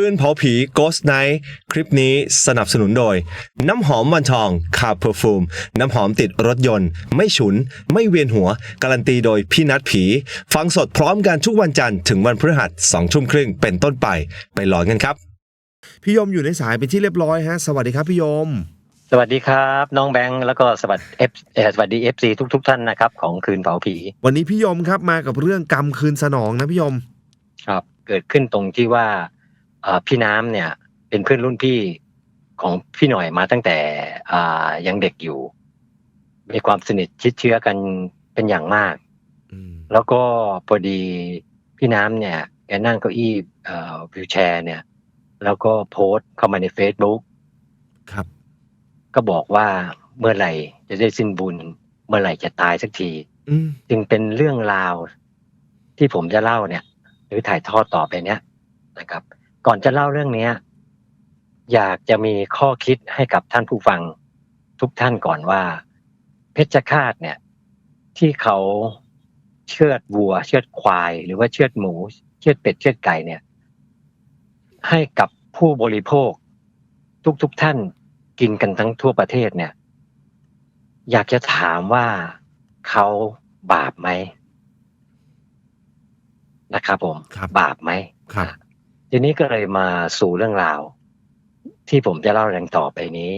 คืนเผาผี Ghost Night คลิปนี้สนับสนุนโดย น้ำหอมวันทองคาเพอร์ฟูม น้ำหอมติดรถยนต์ ไม่ฉุน ไม่เวียนหัว การันตีโดยพี่นัทผี ฟังสดพร้อมกันทุกวันจันทร์ถึงวันพฤหัสสองทุ่มครึ่งเป็นต้นไป ไปหลอนกันครับ พี่ยมอยู่ในสายเป็นที่เรียบร้อยฮะ สวัสดีครับพี่ยม สวัสดีครับ น้องแบงค์แล้วก็สวัสดีเอฟสวัสดีเอฟซีทุกทุกๆท่านนะครับของคืนเผาผีวันนี้พี่ยมครับมากับเรื่องกรรมคืนสนองนะพี่ยม ครับ เกิดขึ้นตรงที่ว่าเอ่อ พี่น้ำเนี่ยเป็นเพื่อนรุ่นพี่ของพี่หน่อยมาตั้งแต่อ่ายังเด็กอยู่ มีความสนิทชิดเชื้อกันเป็นอย่างมากอืมแล้วก็พอดีพี่น้ำเนี่ยแกนั่งเก้าอี้เอ่อวิวแชร์ เนี่ย แล้วก็โพสต์เข้ามาใน Facebook ครับ ก็บอกว่าเมื่อไหร่จะได้สิ้นบุญ เมื่อไหร่จะตายสักทีอืมจึงเป็นเรื่องราวที่ผมจะเล่าเนี่ย หรือถ่ายทอดต่อไปเนี้ยนะครับ ก่อนจะเล่าเรื่องเนี้ยอยากจะมีข้อคิดให้กับท่านผู้ฟังทุกท่านก่อนว่า เพชฌฆาตเนี่ย ที่เขาเชือดวัว เชือดควาย หรือว่าเชือดหมู เชือดเป็ดเชือดไก่เนี่ย ให้กับผู้บริโภค ทุกๆท่านกินกันทั้งทั่วประเทศเนี่ย อยากจะถามว่าเขาบาปไหมนะครับผมครับบาปไหมครับ ทีนี้ก็เลยมาสู่เรื่องราว ที่ผมจะเล่าแรงต่อไปนี้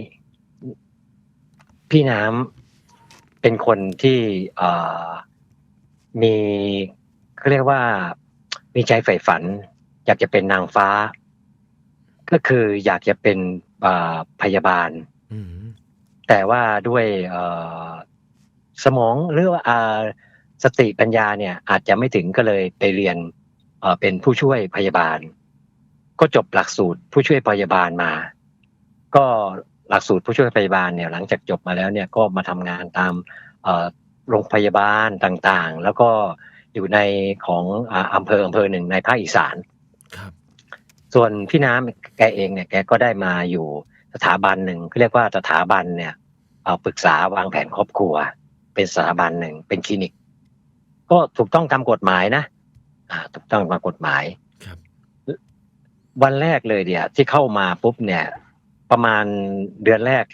พี่น้ำเป็นคนที่เอ่อมีเขาเรียกว่ามีใจใฝ่ฝัน อยากจะเป็นนางฟ้า ก็คืออยากจะเป็นอ่าพยาบาลอืมแต่ว่าด้วยเอ่อสมองหรือว่าอ่าสติปัญญาเนี่ย อาจจะไม่ถึงก็เลยไปเรียนเอ่อเป็นผู้ช่วยพยาบาล ก็จบหลักสูตรผู้ช่วยพยาบาลมา ก็หลักสูตรผู้ช่วยพยาบาลเนี่ยหลังจากจบมาแล้วเนี่ยก็มาทำงานตามเอ่อโรงพยาบาลต่างๆ แล้วก็อยู่ในของอ่าอำเภออำเภอหนึ่งในภาคอีสานครับส่วนพี่น้ำแกเองเนี่ยแกก็ได้มาอยู่สถาบันหนึ่งเรียกว่าสถาบันเนี่ยเอ่อปรึกษาวางแผนครอบครัว เป็นสถาบันหนึ่งเป็นคลินิก ก็ถูกต้องตามกฎหมายนะอ่าถูกต้องตามกฎหมายครับ วันแรกเลยเดียวที่เข้ามาปุ๊บเนี่ย ประมาณเดือนแรก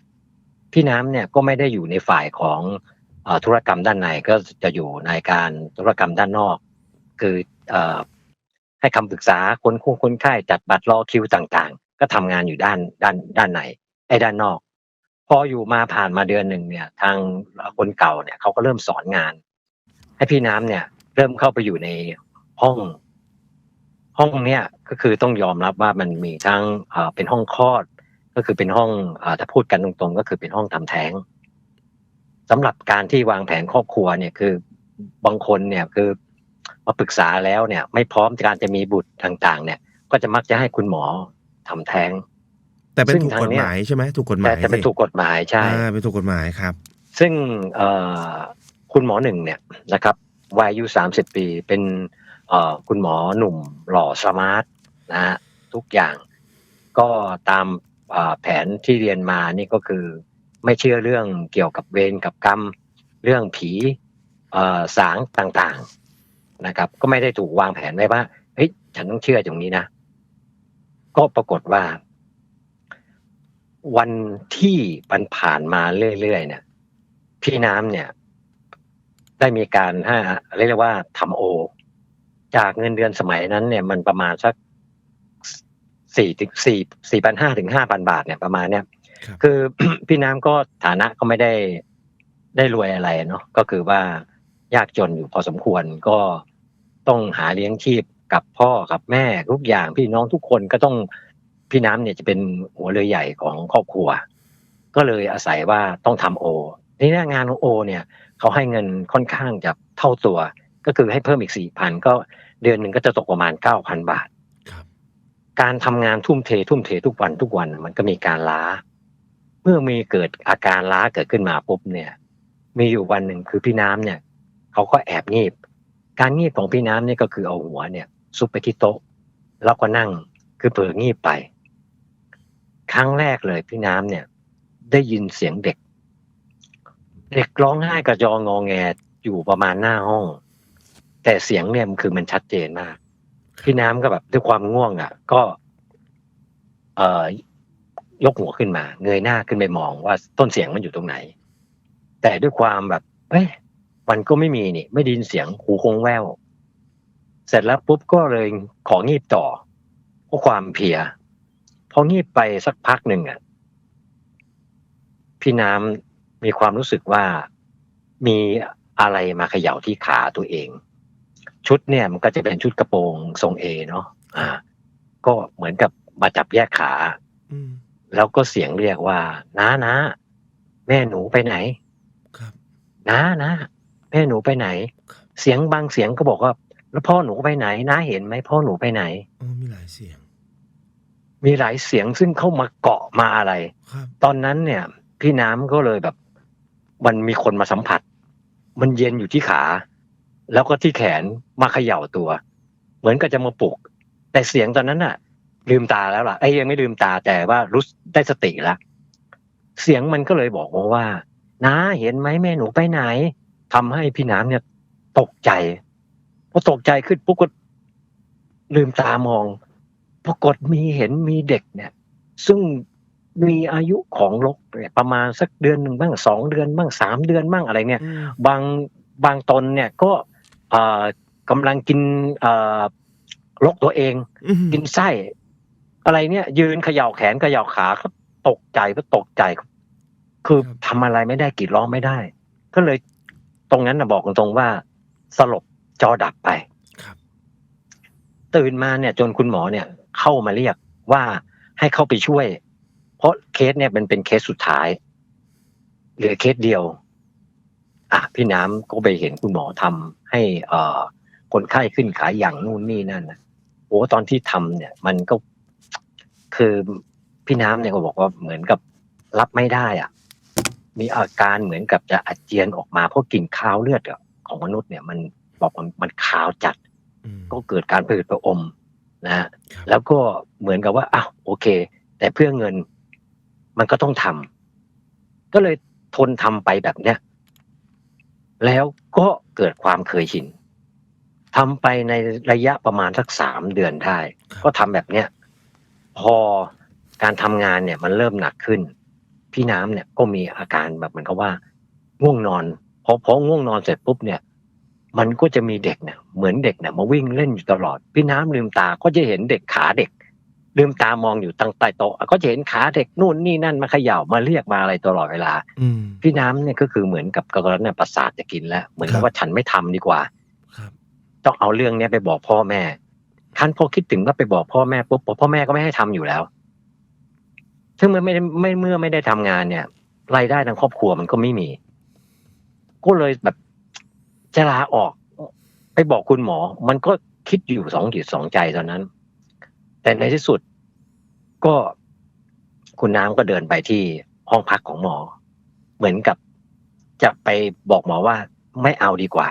พี่น้ำเนี่ยก็ไม่ได้อยู่ในฝ่ายของอธุรกรรมด้านในก็จะอยู่ในการธุรกรรมด้านนอก คืออให้คำปรึกษาคนคุ้คนไข้จัดบัตรรอคิวต่างๆ ก็ทำงานอยู่ด้านด้านด้านในไอ้ด้านนอก พออยู่มาผ่านมาเดือนหนึ่งเนี่ย ทางคนเก่าเนี่ยเขาก็เริ่มสอนงาน ให้พี่น้ำเนี่ย เริ่มเข้าไปอยู่ในห้อง ห้องเนี้ยก็คือต้องยอมรับว่ามันมีทั้งเอ่อเป็นห้องคลอด ก็คือเป็นห้องเอ่อถ้าพูดกันตรงๆ ก็คือเป็นห้องทำแท้งสำหรับการที่วางแผนครอบครัวเนี่ยคือบางคนเนี่ยคือมาปรึกษาแล้วเนี่ย ไม่พร้อมการจะมีบุตรต่าง ๆ เนี่ย ก็จะมักจะให้คุณหมอทำแท้ง แต่เป็นซึ่งถูกทางกฎเนี้ยหมายใช่ไหมถูกกฎหแต่มายจะเป็นสิถูกกฎหมายใช่อ่าเป็นถูกกฎหมายครับ ซึ่งเอ่อคุณหมอหนึ่งเนี่ยนะครับวัยอายุสามสิบปีเป็นเอ่อ คุณหมอหนุ่มหล่อสมาร์ทนะฮะทุกอย่างก็ตามแผนที่เรียนมานี่ก็คือ ไม่เชื่อเรื่องเกี่ยวกับเวรกับกรรม เรื่องผีสางต่างๆนะครับ ก็ไม่ได้ถูกวางแผนไว้ว่าเฮ้ยฉันต้องเชื่อตรงนี้นะ ก็ปรากฏว่า วันที่มันผ่านมาเรื่อยๆเนี่ย พี่น้ำเนี่ย ได้มีการให้เรียกว่าทำโอ จากเงินเดือนสมัยนั้นเนี่ยมันประมาณสักสี่ถึงสี่สี่พันห้าถึงห้าพันบาทเนี่ยประมาณเนี้ยครับคือพี่น้ำก็ฐานะก็ไม่ได้ได้รวยอะไรเนาะก็คือว่ายากจนอยู่พอสมควรก็ต้องหาเลี้ยงชีพกับพ่อกับแม่ทุกอย่างพี่น้องทุกคนก็ต้องพี่น้ำเนี่ยจะเป็นหัวเรือใหญ่ของครอบครัว ก็เลยอาศัยว่าต้องทำโอทีนี้งานของโอ เนี่ยเขาให้เงินค่อนข้างจะเท่าตัว ก็คือให้เพิ่มอีกสี่พันก็เดือนหนึ่งก็จะตกประมาณเก้าพันบาทครับการทำงานทุ่มเท ทุ่มเททุกวันทุกวันมันก็มีการล้า เมื่อมีเกิดอาการล้าเกิดขึ้นมาปุ๊บเนี่ย มีอยู่วันหนึ่งคือพี่น้ำเนี่ยเขาก็แอบงีบ การงีบของพี่น้ำเนี่ยก็คือเอาหัวเนี่ย ซุกไปที่โต๊ะ แล้วก็นั่งคือเผลองีบไป ครั้งแรกเลยพี่น้ำเนี่ย ได้ยินเสียงเด็ก เด็กร้องไห้กระจองงอแงอยู่ประมาณหน้าห้อง แต่เสียงเนี่ยมันคือมันชัดเจนมาก พี่น้ำก็แบบด้วยความง่วงอะ ก็ เอ่อยกหัวขึ้นมา เงยหน้าขึ้นไปมองว่าต้นเสียงมันอยู่ตรงไหน แต่ด้วยความแบบ เอ้ยมันก็ไม่มีนี่ ไม่ได้ยินเสียงหูคงแววเสร็จแล้วปุ๊บก็เลยของีบต่อเพราะความเพลียพองีบไปสักพักหนึ่งอะ พี่น้ำมีความรู้สึกว่ามีอะไรมาเขย่าที่ขาตัวเอง ชุดเนี่ยมันก็จะเป็นชุดกระโปรงทรงเอเนาะอ่า ก็เหมือนกับมาจับแยกขาอืมแล้วก็เสียงเรียกว่าน้านะแม่หนูไปไหนครับน้านะแม่หนูไปไหนครับเสียงบางเสียงก็บอกว่า แล้วพ่อหนูไปไหนน้าเห็นไหมพ่อหนูไปไหนอ๋อมีหลายเสียง มีหลายเสียงซึ่งเข้ามาเกาะมาอะไรครับตอนนั้นเนี่ย พี่น้ำก็เลยแบบ มันมีคนมาสัมผัส มันเย็นอยู่ที่ขา แล้วก็ที่แขนมาเขย่าตัว เหมือนกับจะมาปลุก แต่เสียงตอนนั้นน่ะ ลืมตาแล้วล่ะไอ้ยยังไม่ลืมตาแต่ว่ารู้สึกได้สติแล้วเสียงมันก็เลยบอกมาว่าน้าเห็นไหมแม่หนูไปไหนทำให้พี่น้ำเนี่ย ตกใจพอตกใจขึ้นปุ๊บก็ลืมตามองปรากฏมีเห็นมีเด็กเนี่ย ซึ่งมีอายุของลกเนี่ยประมาณสักเดือนหนึ่งบ้างสองเดือนบ้างสามเดือนบ้างอะไรเนี่ยอืมบางบางตนเนี่ยก็เอ่อ กำลังกินเอ่อลกตัวเองอืมกินไส้ อะไรเนี่ย ยืนเขย่าแขนเขย่าขาก็ตกใจก็ตกใจ คือทำอะไรไม่ได้กรีดร้องไม่ได้ ก็เลยตรงนั้นนะบอกตรงๆว่า สลบจอดับไปครับตื่นมาเนี่ย จนคุณหมอเนี่ย เข้ามาเรียกว่าให้เข้าไปช่วย เพราะเคสเนี่ยมันเป็นเคสสุดท้ายเหลือเคสเดียว อะพี่น้ำก็ไปเห็นคุณหมอทำให้เอ่อคนไข้ขึ้นขาอย่างนู่นนี่นั่นนะโอ้ตอนที่ทำเนี่ย มันก็คือพี่น้ำเนี่ยก็บอกว่าเหมือนกับรับไม่ได้อะ มีอาการเหมือนกับจะอาเจียนออกมาเพราะกลิ่นคาวเลือดอะของมนุษย์เนี่ย มันบอกมันมันคาวจัดอืมก็เกิดการผืดประอมนะฮะครับแล้วก็เหมือนกับว่าอ้าวโอเค แต่เพื่อเงินมันก็ต้องทำก็เลยทนทำไปแบบเนี้ย แล้วก็เกิดความเคยชินทำไปในระยะประมาณสักสามเดือนได้ครับก็ทำแบบเนี้ยพอการทำงานเนี่ยมันเริ่มหนักขึ้น พี่น้ำเนี่ยก็มีอาการแบบเหมือนกับว่า ง่วงนอนพอพอง่วงนอนเสร็จปุ๊บเนี่ย มันก็จะมีเด็กเนี่ยเหมือนเด็กเนี่ยมาวิ่งเล่นอยู่ตลอด พี่น้ำลืมตาก็จะเห็นเด็กขาเด็ก ลืมตามองอยู่ตั้งใต้โต๊ะก็จะเห็นขาเด็กนู่นนี่นั่นมาเขย่ามาเรียกมาอะไรตลอดเวลาอืมพี่น้ำเนี่ยก็คือเหมือนกับกรณีประสาทจะกินแล้ว เหมือนกับว่าฉันไม่ทำดีกว่าครับต้องเอาเรื่องเนี้ยไปบอกพ่อแม่คันพอคิดถึงว่าไปบอกพ่อแม่ปุ๊บพ่อแม่ก็ไม่ให้ทำอยู่แล้ว ซึ่งเมื่อไม่ได้ไม่เมื่อไม่ได้ทำงานเนี่ยรายได้ทางครอบครัวมันก็ไม่มี ก็เลยแบบจะลาออก ไปบอกคุณหมอ มันก็คิดอยู่สองจิตสองใจตอนนั้น แต่ในที่สุด ก็คุณน้ำก็เดินไปที่ห้องพักของหมอ เหมือนกับจะไปบอกหมอว่าไม่เอาดีกว่า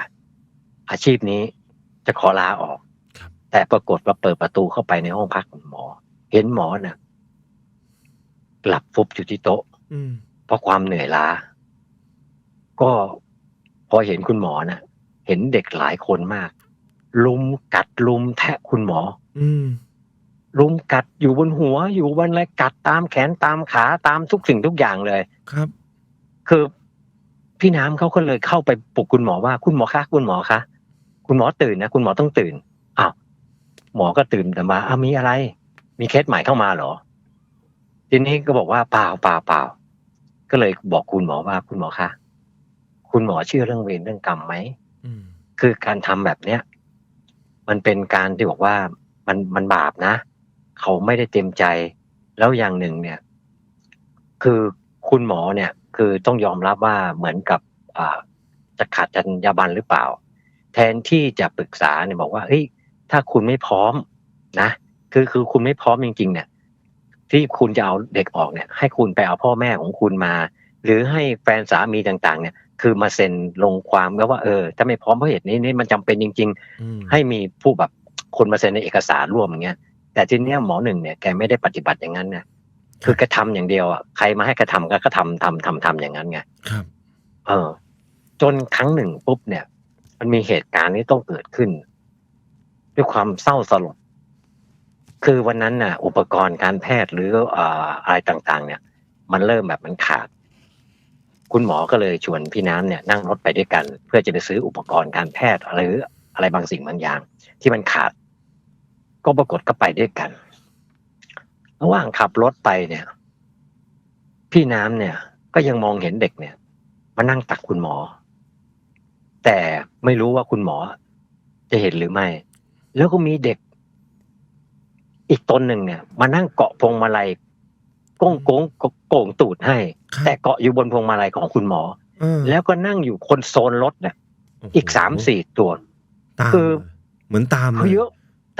อาชีพนี้จะขอลาออกครับแต่ปรากฏว่าเปิดประตูเข้าไปในห้องพักของหมอ เห็นหมอน่ะหลับฟุบอยู่ที่โต๊ะอืมเพราะความเหนื่อยล้า ก็พอเห็นคุณหมอน่ะ เห็นเด็กหลายคนมาก ลุมกัดลุมแทะคุณหมอ อื มลุมกัดอยู่บนหัวอยู่บนอะไรกัดตามแขนตามขาตามทุกสิ่งทุกอย่างเลยครับ คือพี่น้ำเขาก็เลยเข้าไปปลุกคุณหมอว่าคุณหมอคะคุณหมอคะคุณหมอตื่นนะคุณหมอต้องตื่นอ้าวหมอก็ตื่นแต่มาอ้าวมีอะไร มีเคสใหม่เข้ามาเหรอ ทีนี้ก็บอกว่าเปล่าเปล่าเปล่าก็เลยบอกคุณหมอว่าคุณหมอคะคุณหมอเชื่อเรื่องเวรเรื่องกรรมไหมอืมคือการทำแบบเนี้ยมันเป็นการที่บอกว่ามันมันบาปนะ เขาไม่ได้เต็มใจ แล้วอย่างหนึ่งเนี่ย คือคุณหมอเนี่ย คือต้องยอมรับว่าเหมือนกับอ่าจะขาดจรรยาบรรณหรือเปล่า แทนที่จะปรึกษาเนี่ยบอกว่าเฮ้ยถ้าคุณไม่พร้อมนะคือคือคุณไม่พร้อมจริง ๆ เนี่ย ที่คุณจะเอาเด็กออกเนี่ย ให้คุณไปเอาพ่อแม่ของคุณมา หรือให้แฟนสามีต่างๆ เนี่ย คือมาเซ็นลงความแล้วว่าเออถ้าไม่พร้อมเพราะเหตุนี้นี่มันจำเป็นจริงอืมๆให้มีผู้แบบคนมาเซ็นในเอกสารร่วมอย่างเงี้ย แต่ทีเนี้ยหมอหนึ่งเนี่ยแกไม่ได้ปฏิบัติอย่างนั้นนะคือกระทำอย่างเดียวอะใครมาให้กระทำก็กระทำทำทำทำอย่างนั้นไงครับ เออ จนครั้งหนึ่งปุ๊บเนี่ย มันมีเหตุการณ์นี้ต้องเกิดขึ้น ด้วยความเศร้าสลดคือวันนั้นน่ะ อุปกรณ์การแพทย์หรือเอ่ออะไรต่าง ๆ เนี่ย มันเริ่มแบบมันขาด คุณหมอก็เลยชวนพี่น้ำเนี่ย นั่งรถไปด้วยกัน เพื่อจะไปซื้ออุปกรณ์การแพทย์หรืออะไรบางสิ่งบางอย่าง ที่มันขาด ก็ปรากฏก็ไปด้วยกัน ระหว่างขับรถไปเนี่ย พี่น้ำเนี่ย ก็ยังมองเห็นเด็กเนี่ย มานั่งตักคุณหมอ แต่ไม่รู้ว่าคุณหมอจะเห็นหรือไม่ แล้วก็มีเด็ก อีกตนหนึ่งเนี่ย มานั่งเกาะพวงมาลัยโก้งโก้งโก่งตูดให้ครับแต่เกาะอยู่บนพวงมาลัยของคุณหมอเออแล้วก็นั่งอยู่คนโซนรถเนี่ยโโหอีกสามสี่ตัวตามคือเหมือนตามเขาเยอะ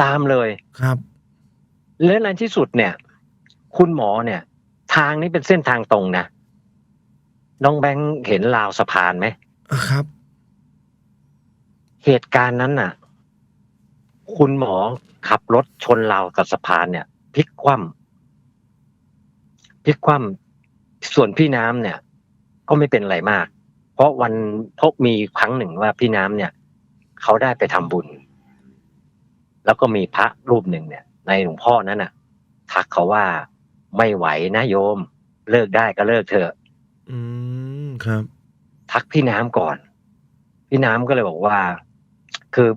ตามเลยครับ และในที่สุดเนี่ย คุณหมอเนี่ย ทางนี้เป็นเส้นทางตรงนะน้องแบงค์เห็นราวสะพานไหมอะครับ เหตุการณ์นั้นน่ะ คุณหมอขับรถชนราวกับสะพานเนี่ยพลิกคว่ำพลิกคว่ำส่วนพี่น้ำเนี่ย ก็ไม่เป็นไรมาก เพราะวันพบมีครั้งหนึ่งว่าพี่น้ำเนี่ย เขาได้ไปทำบุญ แล้วก็มีพระรูปหนึ่งเนี่ย ในหลวงพ่อนั้นน่ะ ทักเขาว่าไม่ไหวนะโยม เลิกได้ก็เลิกเถอะ อืมครับ ทักพี่น้ำก่อน พี่น้ำก็เลยบอกว่า คือ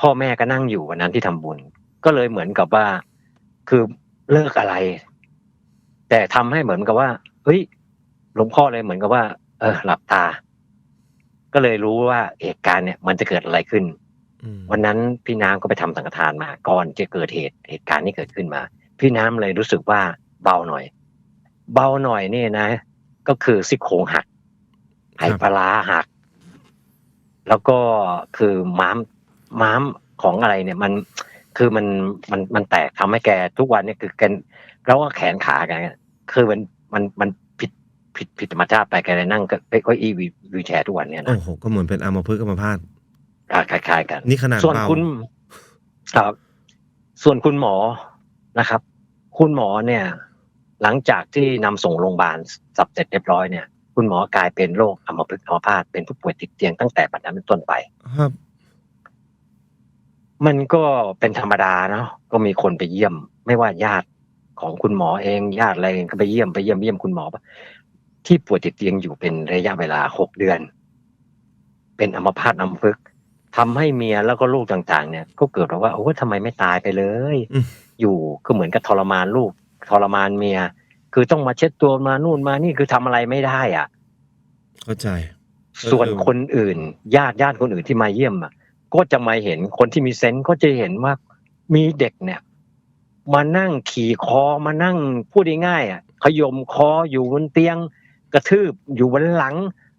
พ่อแม่ก็นั่งอยู่วันนั้นที่ทำบุญ ก็เลยเหมือนกับว่า คือเลิกอะไร แต่ทำให้เหมือนกับว่าเฮ้ยหลวงพ่อเลยเหมือนกับว่า เออ หลับตา ก็เลยรู้ว่าเหตุการณ์เนี่ย มันจะเกิดอะไรขึ้นอืม วันนั้นพี่น้ำก็ไปทำสังฆทานมาก่อนจะเกิดเหตุเหตุการณ์นี้เกิดขึ้นมา พี่น้ำเลยรู้สึกว่าเบาหน่อย เบาหน่อยนี่นะ ก็คือซี่โครงหักไหปลาร้าหัก แล้วก็คือม้ามม้ามของอะไรเนี่ยมันคือมันมันมันแตกทำให้แกทุกวันเนี่ยคือแกแล้วก็แขนขาแกเนี่ยคือมันมันมันผิดผิดผิดธรรมชาติไปแกเลยนั่งก็ไปก็อีวีแชร์ทุกวันเนี่ยโอ้นะโหก็เหมือนเป็นอัมพฤกษ์อัมพาต อ่าคล้ายๆ กัน นี่ขนาดส่วนเบาคุณครับส่วนคุณหมอนะครับ คุณหมอเนี่ย หลังจากที่นำส่งโรงพยาบาลสับเสร็จเรียบร้อยเนี่ย คุณหมอกลายเป็นโรคอัมพฤกษ์อัมพาตเป็นผู้ป่วยติดเตียงตั้งแต่บัดนั้นเป็นต้นไปครับ มันก็เป็นธรรมดาเนาะก็มีคนไปเยี่ยม ไม่ว่าญาติของคุณหมอเองญาติอะไรเองก็ไปเยี่ยมไปเยี่ยมเยี่ยมคุณหมอที่ป่วยติดเตียงอยู่เป็นระยะเวลาหกเดือน เป็นอัมพาตอัมพฤกษ์ ทำให้เมียแล้วก็ลูกต่างๆ เนี่ย ก็เกิดแบบว่าโอ้ทำไมไม่ตายไปเลยอืมอยู่ก็เหมือนกับทรมานลูกทรมานเมีย คือต้องมาเช็ดตัวมานู่นมานี่คือทำอะไรไม่ได้อะ เข้าใจ ส่วนเออคนอื่น ญาติญาติคนอื่นที่มาเยี่ยมอะ ก็จะมาเห็นคนที่มีเซนส์ก็จะเห็นว่ามีเด็กเนี่ย มานั่งขี่คอมานั่งพูดง่ายๆอะขยมคออยู่บนเตียง กระทืบอยู่บนหลัง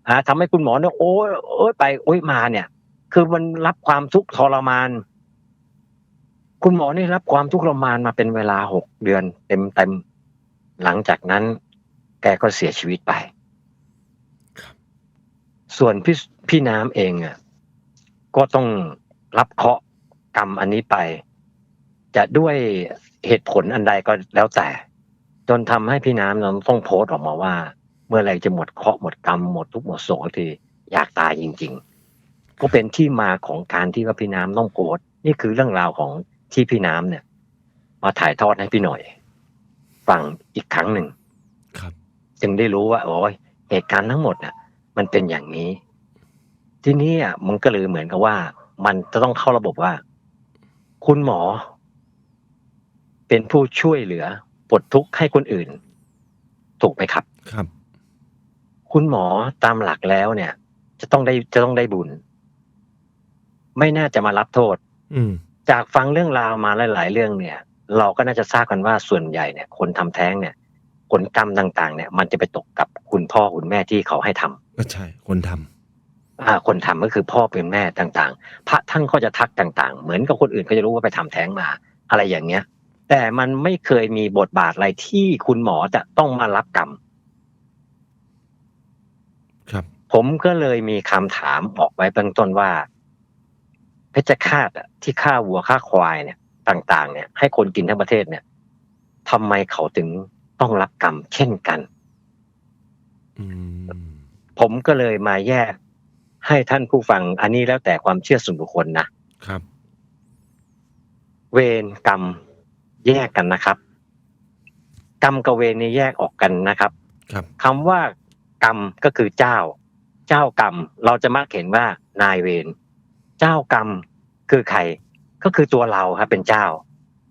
อ่าทำให้คุณหมอเนี่ยโอ้ยโอ้ยไปโอ้ยมาเนี่ย คือมันรับความทุกข์ทรมาน คุณหมอนี่รับความทุกข์ทรมานมาเป็นเวลาหกเดือนเต็มเต็มๆหลังจากนั้น แกก็เสียชีวิตไป ส่วนพี่พี่น้ำเองอะก็ต้องรับเคราะห์กรรมอันนี้ไป จะด้วยเหตุผลอันใดก็แล้วแต่ จนทำให้พี่น้ำเราต้องโพสต์ออกมาว่า เมื่อไหรจะหมดเคราะห์หมดกรรมหมดทุกข์หมดโศกสักทีอยากตายจริง ๆ ก็เป็นที่มาของการที่ว่าพี่น้ำต้องโพสต์นี่คือเรื่องราวของที่พี่น้ำเนี่ย มาถ่ายทอดให้พี่หน่อยฟังอีกครั้งหนึ่งครับจึงได้รู้ว่าโอ้ยเหตุการณ์ทั้งหมดน่ะ มันเป็นอย่างนี้ ทีนี้อะมันก็เลยเหมือนกับว่า มันจะต้องเข้าระบบว่า คุณหมอ เป็นผู้ช่วยเหลือปลดทุกข์ให้คนอื่น ถูกไหมครับ ครับ คุณหมอตามหลักแล้วเนี่ย จะต้องได้จะต้องได้บุญ ไม่น่าจะมารับโทษ อืมจากฟังเรื่องราวมาหลาย ๆ เรื่องเนี่ย เราก็น่าจะทราบกันว่าส่วนใหญ่เนี่ย คนทำแท้งเนี่ยผลกรรมต่างๆ เนี่ย มันจะไปตกกับคุณพ่อคุณแม่ที่เขาให้ทำก็ใช่ คนทำอ่าคนทำก็คือพ่อเป็นแม่ต่างๆ พระท่านก็จะทักต่างๆ เหมือนกับคนอื่นก็จะรู้ว่าไปทำแท้งมา อะไรอย่างเงี้ย แต่มันไม่เคยมีบทบาทอะไรที่คุณหมอจะต้องมารับกรรมครับ ผมก็เลยมีคำถามออกไว้เบื้องต้นว่า เพชฌฆาตอะที่ฆ่าวัวฆ่าควายเนี่ย ต่าง ๆ เนี่ย ให้คนกินทั้งประเทศเนี่ยทำไมเขาถึงต้องรับกรรมเช่นกันอืมผมก็เลยมาแยกให้ท่านผู้ฟัง อันนี้แล้วแต่ความเชื่อส่วนบุคคลนะครับ เวรกรรมแยกกันนะครับ กรรมกับเวรนี่แยกออกกันนะครับ ครับคำว่ากรรมก็คือเจ้า เจ้ากรรม เราจะมักเห็นว่านายเวร เจ้ากรรมคือใครก็คือตัวเราครับเป็นเจ้า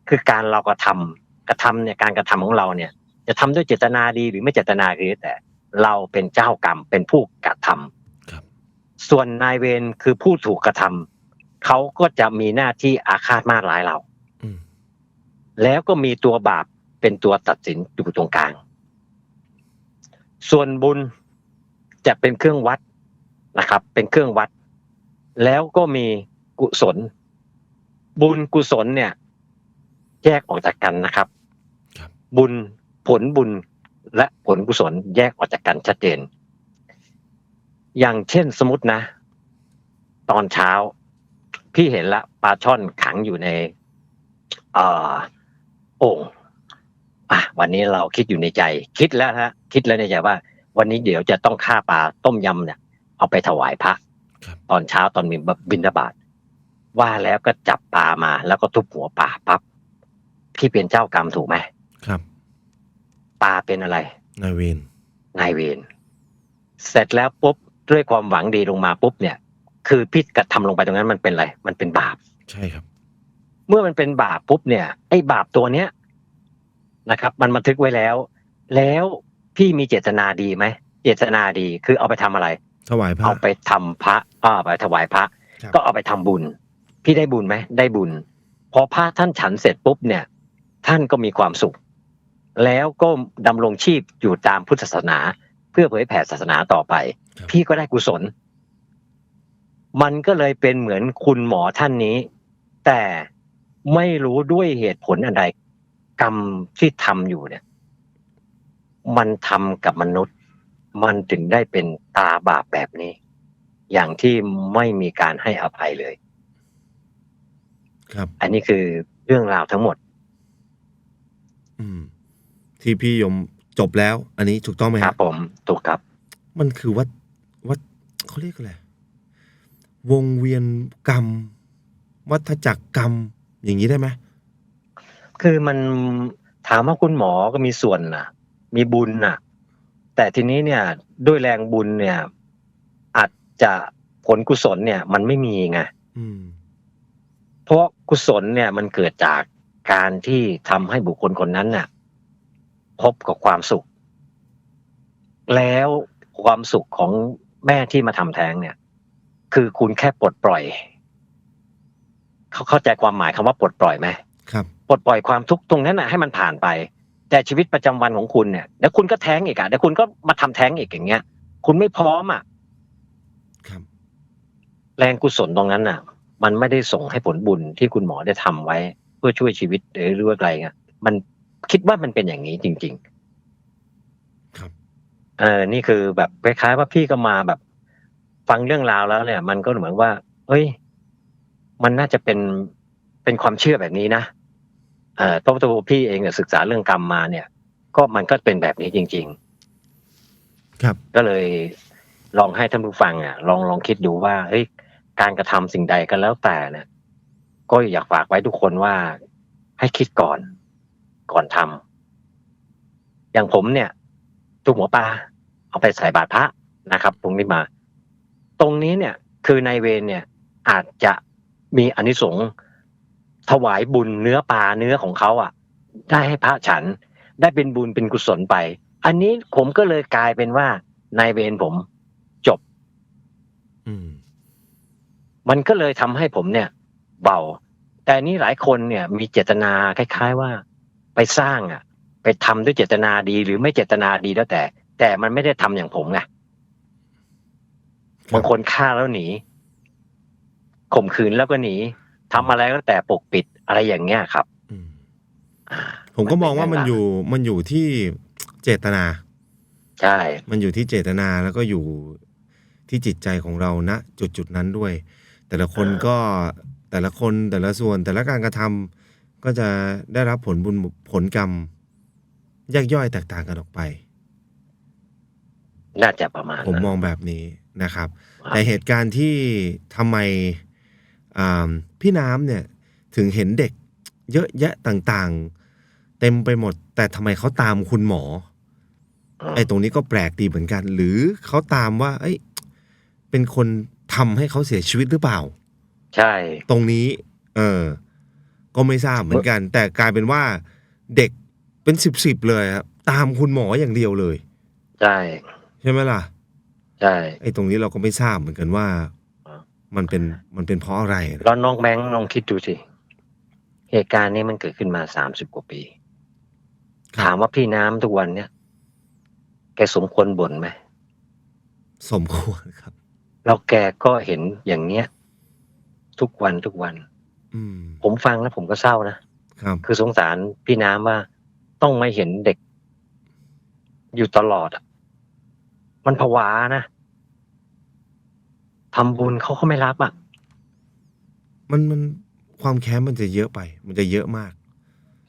คือการเรากระทำกระทำเนี่ยการกระทำของเราเนี่ย จะทำด้วยเจตนาดีหรือไม่เจตนาดีแต่ เราเป็นเจ้ากรรมเป็นผู้กระทำครับส่วนนายเวรคือผู้ถูกกระทำเขาก็จะมีหน้าที่อาฆาตมาดร้ายเราอืมแล้วก็มีตัวบาปเป็นตัวตัดสินอยู่ตรงกลาง ส่วนบุญจะเป็นเครื่องวัดนะครับ เป็นเครื่องวัด แล้วก็มีกุศล บุญกุศลเนี่ย แยกออกจากกันนะครับครับ บุญผลบุญและผลกุศลแยกออกจากกันชัดเจน อย่างเช่นสมมตินะ ตอนเช้า พี่เห็นละปลาช่อนขังอยู่ในเอ่อโอ่งอะวันนี้เราคิดอยู่ในใจ คิดแล้วฮะ คิดแล้วในใจว่า วันนี้เดี๋ยวจะต้องฆ่าปลาต้มยำเนี่ย เอาไปถวายพระครับ ตอนเช้าตอนมีบิณฑบาตว่าแล้วก็จับปลามา แล้วก็ทุบหัวปลาปั๊บพี่เป็นเจ้ากรรมถูกไหมครับปลาเป็นอะไร นายเวรนายเวรเสร็จแล้วปุ๊บด้วยความหวังดีลงมาปุ๊บเนี่ย คือพี่กระทำลงไปตรงนั้นมันเป็นอะไร มันเป็นบาป ใช่ครับ เมื่อมันเป็นบาปปุ๊บเนี่ย ไอ้บาปตัวเนี้ยนะครับ มันบันทึกไว้แล้ว แล้วพี่มีเจตนาดีไหมเจตนาดีคือเอาไปทำอะไร ถวายพระเอาไปทำพระอ่าไปถวายพระครับก็เอาไปทำบุญ พี่ได้บุญไหมได้บุญ พอพระท่านฉันเสร็จปุ๊บเนี่ย ท่านก็มีความสุข แล้วก็ดำรงชีพอยู่ตามพุทธศาสนา เพื่อเผยแผ่ศาสนาต่อไปครับพี่ก็ได้กุศล มันก็เลยเป็นเหมือนคุณหมอท่านนี้ แต่ไม่รู้ด้วยเหตุผลอันใดกรรมที่ทำอยู่เนี่ย มันทำกับมนุษย์ มันถึงได้เป็นตาบาปแบบนี้ อย่างที่ไม่มีการให้อภัยเลย ครับ อันนี้คือเรื่องราวทั้งหมด อืม ที่พี่ยมจบแล้ว อันนี้ถูกต้องไหมคครัรับบ ผมถูกครับ มันคือวัดวัดเขาเรียกอะไรวงเวียนกรรม วัฏจักรกรรม อย่างนี้ได้ไหมคือมันถามว่าคุณหมอก็มีส่วนนะมีบุญนะ แต่ทีนี้เนี่ยด้วยแรงบุญเนี่ย อาจจะผลกุศลเนี่ย มันไม่มีไงอืมเพราะกุศลเนี่ยมันเกิดจากการที่ทำให้บุคคลคนนั้นน่ะ พบกับความสุข แล้วความสุขของแม่ที่มาทำแท้งเนี่ย คือคุณแค่ปลดปล่อย เขาเข้าใจความหมายคำว่าปลดปล่อยไหมครับ ปลดปล่อยความทุกข์ตรงนั้นน่ะให้มันผ่านไป แต่ชีวิตประจำวันของคุณเนี่ยเดี๋ยวคุณก็แท้งอีกอะเดี๋ยวคุณก็มาทำแท้งอีกอย่างเงี้ย คุณไม่พร้อมอะครับแรงกุศลตรงนั้นน่ะ มันไม่ได้ส่งให้ผลบุญที่คุณหมอได้ทำไว้ เพื่อช่วยชีวิตหรือเรื่องอะไรเงี้ยมันคิดว่ามันเป็นอย่างนี้จริงครับๆเออนี่คือแบบคล้ายๆว่าพี่ก็มาแบบ ฟังเรื่องราวแล้วเนี่ย มันก็เหมือนว่า เฮ้ย มันน่าจะเป็นเป็นความเชื่อแบบนี้นะ เออตัวตัวพี่เองเนี่ยศึกษาเรื่องกรรมมาเนี่ย ก็มันก็เป็นแบบนี้จริง ๆ ครับ ก็เลยลองให้ท่านผู้ฟังอะ ลองลองคิดดูว่าเฮ้ยการกระทำสิ่งใดก็แล้วแต่เนี่ย ก็อยากฝากไว้ทุกคนว่าให้คิดก่อน ก่อนทำอย่างผมเนี่ยทุกหัวปลาเอาไปใส่บาตรพระนะครับตรงนี้มา ตรงนี้เนี่ย คือนายเวรเนี่ย อาจจะมีอานิสงส์ ถวายบุญเนื้อปลาเนื้อของเขาอะ ได้ให้พระฉันได้เป็นบุญเป็นกุศลไป อันนี้ผมก็เลยกลายเป็นว่านายเวรผมจบ อืม มันก็เลยทำให้ผมเนี่ย เบา แต่อันนี้หลายคนเนี่ย มีเจตนาคล้าย ๆ ว่า ไปสร้างอะ ไปทำด้วยเจตนาดีหรือไม่เจตนาดีแล้วแต่ แต่มันไม่ได้ทำอย่างผมไงครับบางคนฆ่าแล้วหนีข่มขืนแล้วก็หนี ทำอะไรก็แต่ปกปิดอะไรอย่างเงี้ยครับอืมอ่าผมก็มองว่ามันเป็อยู่มันอยู่ที่เจตนา ใช่ มันอยู่ที่เจตนาแล้วก็อยู่ที่จิตใจของเราณจุดจุดๆนั้นด้วย แต่ละคนก็แต่ละคนแต่ละส่วนแต่ละการกระทำก็จะได้รับผลบุญผลกรรมแยกย่อยแตกต่างกันออกไป น่าจะประมาณ ผมนั้นมองแบบนี้นะครับครับ แต่เหตุการณ์ที่ทำไมอ่า พี่น้ำเนี่ยถึงเห็นเด็กเยอะแยะต่างเต็มไปหมด แต่ทำไมเขาตามคุณหมอ ไอ้ตรงนี้ก็แปลกดีเหมือนกัน หรือเขาตามว่า เอ้ย เป็นคนทำให้เขาเสียชีวิตหรือเปล่า ใช่ ตรงนี้ เออ ก็ไม่ทราบเหมือนกัน แต่กลายเป็นว่าเด็กเป็นสิบสิบเลยครับตามคุณหมออย่างเดียวเลย ใช่ ใช่ไหมล่ะ ใช่ ไอ้ตรงนี้เราก็ไม่ทราบเหมือนกันว่าอ่า มันเป็นมันเป็นเพราะอะไรนะแล้วน้องแบงค์ลองคิดดูสิเหตุการณ์นี้มันเกิดขึ้นมาสามสิบกว่าปีครัถามบว่าพี่น้ำทุกวันเนี่ยแกสมควรบ่นไหมสมควรครับ แล้วแกก็เห็นอย่างเนี้ย ทุกวันทุกวัน อืมผมฟังแล้วผมก็เศร้านะ ครับ คือสงสารพี่น้ำว่าต้องไม่เห็นเด็ก อยู่ตลอดอะมันผวานะ ทำบุญเขาก็ไม่รับอะ มันมันความแค้นมันจะเยอะไป มันจะเยอะมาก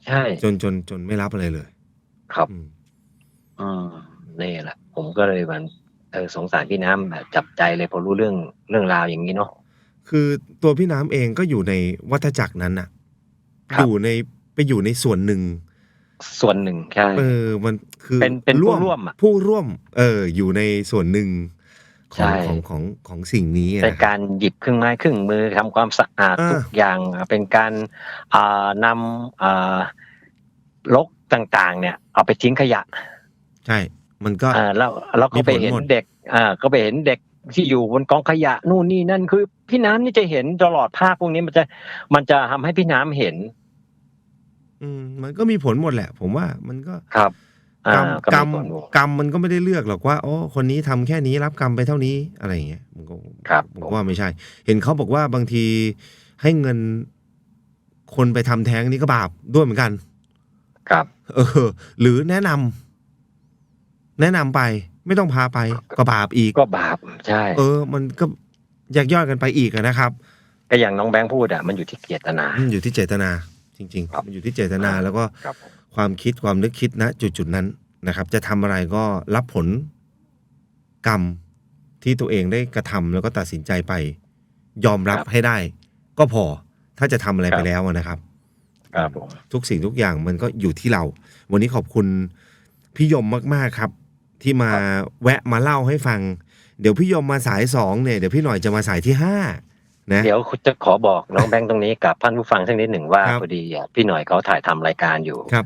ใช่ จนจนจนไม่รับอะไรเลยครับ อืมอืมนี่แหละ ผมก็เลยมันเออสงสารพี่น้ำแบบจับใจเลยพอรู้เรื่องเรื่องราวอย่างนี้เนาะ คือตัวพี่น้ำเองก็อยู่ในวัฏจักรนั้นน่ะ ครับ อยู่ในไปอยู่ในส่วนหนึ่ง ส่วนหนึ่งใช่ เออ มันคือเป็นเป็นผู้ร่วมอะ ผู้ร่วม เออ อยู่ในส่วนหนึ่ง ขใช่องของของของสิ่งนี้เป็นนะการหยิบเครื่องไม้เครื่องมือทำความสะอาดอ่าทุกอย่างเป็นการอ่านำอ่าลกต่างๆ เนี่ย เอาไปทิ้งขยะ ใช่ มันก็อ่าแล้วแล้วก็ไปเห็นมีผลหมดเด็กอ่าก็ไปเห็นเด็กที่อยู่บนกองขยะนู่นนี่นั่นคือ พี่น้ำนี่จะเห็นตลอดภาพพวกนี้มันจะมันจะทำให้พี่น้ำเห็น อืมมันก็มีผลหมดแหละ ผมว่ามันก็ครับ กรอ่ารมก็กรรมมีผลอยู่กรรมมันก็ไม่ได้เลือกหรอกว่าโอ้คนนี้ทำแค่นี้รับกรรมไปเท่านี้อะไรอย่างเงี้ยผมก็ครับผมว่าไม่ใช่ เห็นเขาบอกว่าบางทีให้เงินคนไปทำแท้งนี่ก็บาปด้วยเหมือนกัน ครับ เออ หรือแนะนำแนะนำไป ไม่ต้องพาไป ก็บาปอีกก็บาปใช่ เออ มันก็แยกย่อยกันไปอีกอะนะครับก็อย่างน้องแบงค์พูดอะมันอยู่ที่เกียรตนาอืมอยู่ที่เจตนา จริงครับๆมันอยู่ที่เจตนาอ่าแล้วก็ ครับผมความคิดความนึกคิดนะจุดๆนั้นนะครับ จะทำอะไรก็รับผลกรรมที่ตัวเองได้กระทำแล้วก็ตัดสินใจไป ยอมรับให้ได้ ก็พอถ้าจะทำอะไรไปแล้วอะนะครับครับผมทุกสิ่งทุกอย่างมันก็อยู่ที่เรา วันนี้ขอบคุณพี่ยมมาก ๆ ครับ ที่มาแวะมาเล่าให้ฟัง เดี๋ยวพี่ยมมาสายสองเนี่ยเดี๋ยวพี่หน่อยจะมาสายที่ห้านะเดี๋ยวจะขอบอกน้องแบงค์ตรงนี้กับท่านผู้ฟังสักนิดหนึ่งว่าครับพอดีอะพี่หน่อยเขาถ่ายทำรายการอยู่ครับ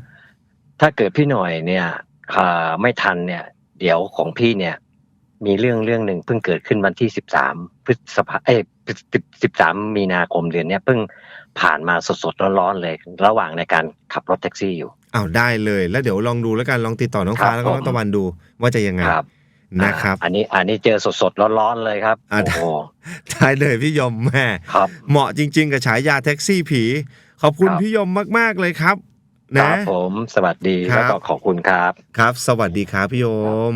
ถ้าเกิดพี่หน่อยเนี่ยอ่าไม่ทันเนี่ย เดี๋ยวของพี่เนี่ย มีเรื่องเรื่องหนึ่งเพิ่งเกิดขึ้นวันที่สิบสามพฤษภาเอ้สิบสามมีนาคมเดือนเนี้ยเพิ่งผ่านมาสดๆร้อนๆเลย ระหว่างในการขับรถแท็กซี่อยู่อ้าวได้เลย แล้วเดี๋ยวลองดูแล้วกันลองติดต่อน้องฟ้าครับแล้วก็น้องผมตะวันดูว่าจะยังไงครับนะครับอ่าอันนี้อันนี้เจอสดๆร้อนๆเลยครับอ่าโอ้โหได้เลยพี่ยมแม่ครับเหมาะจริง ๆ กับฉายาแท็กซี่ผี ขอบคุณครับพี่ยมมากๆเลยครับค นะรับผม สวัสดี ครับ แล้วก็ขอบคุณครับ ครับ สวัสดีครับพี่ยม